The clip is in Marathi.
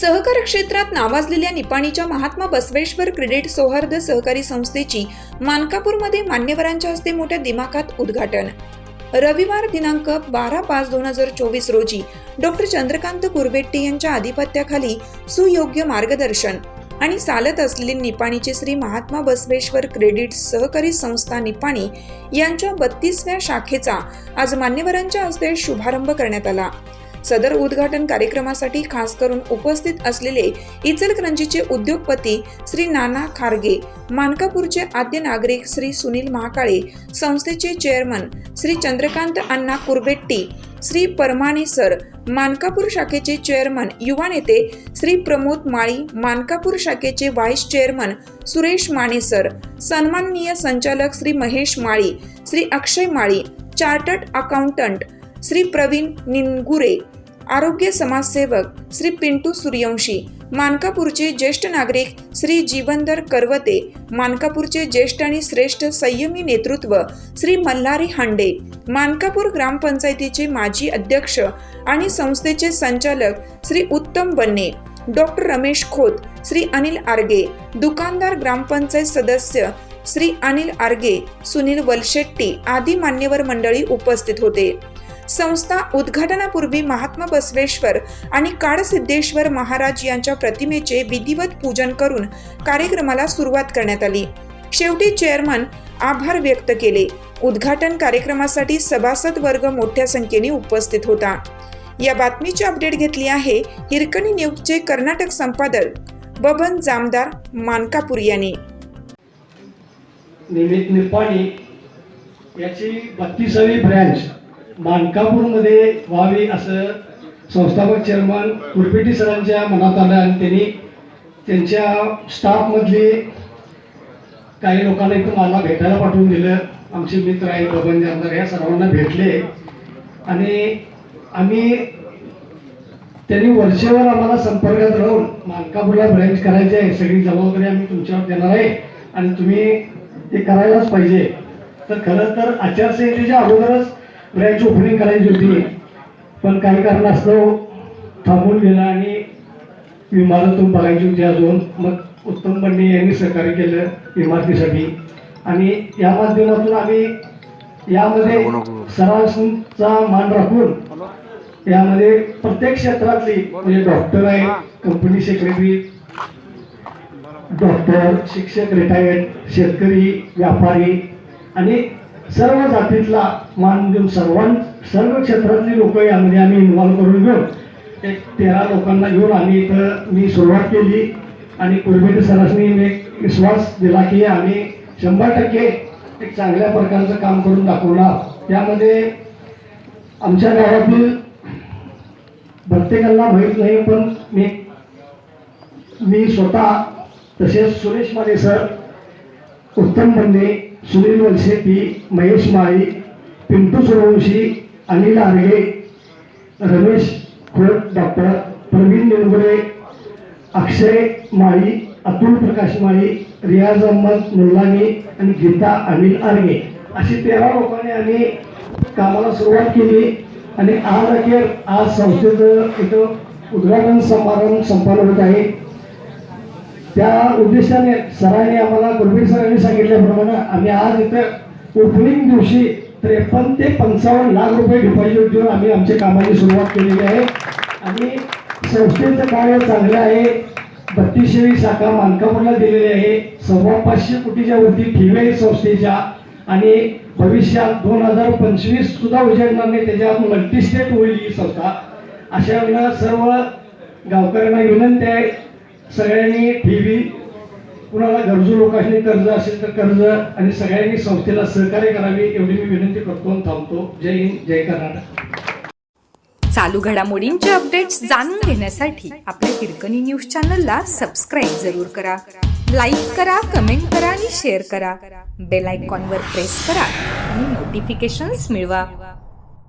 सहकार क्षेत्रात नावाजलेल्या निपाणीच्या महात्मा बसवेश्वर क्रेडिट सौहार्द सहकारी संस्थेची मानकापूरमध्ये मान्यवरांच्या हस्ते मोठ्या दिमाखात उद्घाटन रविवार दिनांक बारा पाच दोन हजार चोवीस रोजी डॉक्टर चंद्रकांत कुरबेट्टी यांच्या आधिपत्याखाली सुयोग्य मार्गदर्शन आणि चालत असलेले निपाणीचे श्री महात्मा बसवेश्वर क्रेडिट सहकारी संस्था निपाणी यांच्या बत्तीसव्या शाखेचा आज मान्यवरांच्या हस्ते शुभारंभ करण्यात आला. सदर उद्घाटन कार्यक्रमासाठी खास करून उपस्थित असलेले इचलकरंजीचे उद्योगपती श्री नाना खारगे मानकापूरचे आद्य नागरिक श्री सुनील महाकाळे संस्थेचे चेअरमन श्री चंद्रकांत अण्णा कुरबेट्टी श्री परमाणे सर मानकापूर शाखेचे चेअरमन युवा नेते श्री प्रमोद माळी मानकापूर शाखेचे vice chairman Suresh Mane sir सन्माननीय संचालक श्री महेश माळी श्री अक्षय माळी चार्टर्ड अकाउंटंट श्री प्रवीण निनगुरे आरोग्य समाजसेवक श्री पिंटू सूर्यवंशी मानकापूरचे ज्येष्ठ नागरिक श्री जीवनधर करवते मानकापूरचे ज्येष्ठ आणि श्रेष्ठ संयमी नेतृत्व श्री मल्हारी हांडे मानकापूर ग्रामपंचायतीचे माजी अध्यक्ष आणि संस्थेचे संचालक श्री उत्तम बन्ने डॉक्टर रमेश खोत श्री अनिल आर्गे दुकानदार ग्रामपंचायत सदस्य श्री अनिल आर्गे सुनील वलशेट्टी आदी मान्यवर मंडळी उपस्थित होते. संस्था उद्घाटनापूर्वी महात्मा बसवेश्वर आणि काळसिद्धेश्वर महाराज यांच्या प्रतिमेचे विधिवत पूजन करून कार्यक्रमाला सुरुवात करण्यात आली. शेवटी चेअरमन आभार व्यक्त केले. उद्घाटन कार्यक्रमासाठी सभासद वर्ग मोठ्या संख्येने उपस्थित होता. या बातमीची अपडेट घेतली आहे हिरकणी न्यूजचे कर्नाटक संपादक बबन जामदार मानकापूर यांनी. निमित निपाणी याची बत्तीसावी ब्रँच मानकापूरमध्ये व्हावी असं संस्थापक चेअरमन कुरपेटी सरांच्या मनात आलं आणि त्यांनी त्यांच्या स्टाफमधली काही लोकांना इथं मला भेटायला पाठवून दिलं. आमचे मित्र आहेत बबन जामदार या सर्वांना भेटले. आणि आम्ही त्यांनी वर्षभर आम्हाला संपर्कात राहून मानकापूरला ब्रँच करायची आहे. सगळी जबाबदारी आम्ही तुमच्यावर देणार आहे. आणि तुम्ही ते करायलाच पाहिजे. तर खरं तर आचारसंहितेच्या अगोदरच ब्रँच ओपनिंग करायची होती. पण काही कारणास्तव थांबून गेला आणि इमारतून बघायची होती अजून. मग उत्तम बंडे यांनी सहकार्य केलं इमारतीसाठी. आणि या माध्यमातून आम्ही यामध्ये सरासचा मान राखून यामध्ये प्रत्येक क्षेत्रातली म्हणजे डॉक्टर आहे कंपनी सेक्रेटरी डॉक्टर शिक्षक रिटायर्ड शेतकरी व्यापारी आणि सर्व जातीतला मान देऊन सर्वां सर्व क्षेत्रातली लोक यामध्ये आम्ही इन्व्हॉल्व करून घेऊन एक तेरा लोकांना घेऊन आम्ही इथं मी सुरुवात केली आणि कुर्बेटे सरासनी एक विश्वास दिला की आम्ही शंभर टक्के एक चांगल्या प्रकारचं काम करून दाखवणार त्यामध्ये आमच्या गावातील प्रत्येकाला माहीत नाही पण मी मी स्वतः तसेच सुरेश माने सर उत्तम बंदे सुनील वलशेट्टी महेश माळी पिंटू सूर्यवंशी अनिल आर्गे रमेश खोत डॉक्टर प्रवीण निलगुरे अक्षय माळी अतुल प्रकाश माळी रियाज अहमद मुल्लानी आणि गीता अनिल आर्गे. अशी तेरा लोकांनी आम्ही कामाला सुरुवात केली आणि आज अखेर आज संस्थेचं इथं उद्घाटन समारंभ संपन्न होत आहे. त्या उद्देशाने सरांनी आम्हाला गुरबीर सरांनी सांगितल्याप्रमाणे आम्ही आज इथं ओपनिंग दिवशी त्रेपन्न ते पंचावन्न लाख रुपये डिपॉझिट देऊन आम्ही आमच्या कामाची सुरुवात केलेली आहे. आणि संस्थेचं कार्य चांगलं आहे. बत्तीसशेवी शाखा मानकापूरला दिलेली आहे. सव्वा पाचशे कोटीच्या वरती ठेवी आहेत संस्थेच्या. आणि भविष्यात दोन हजार पंचवीस सुद्धा उजेडणार नाही. त्याच्यात मल्टी स्टेट होईल ही संस्था. अशा वेळेला सर्व गावकऱ्यांना विनंती आहे. सगळ्यांनी ठेवी. कुणाला गरजू लोकांनी कर्ज असेल तर कर्ज. आणि सगळ्यांनी संस्थेला सहकार्य करावे एवढी मी विनंती करतो थांबतो. जय हिंद जय कर्नाटक. चालू घडामोडींचे अपडेट्स जाणून घेण्यासाठी आपल्या हिरकणी न्यूज चॅनलला सबस्क्राईब जरूर करा. लाईक करा कमेंट करा आणि शेअर करा. बेल आयकॉनवर प्रेस करा आणि नोटिफिकेशन्स मिळवा.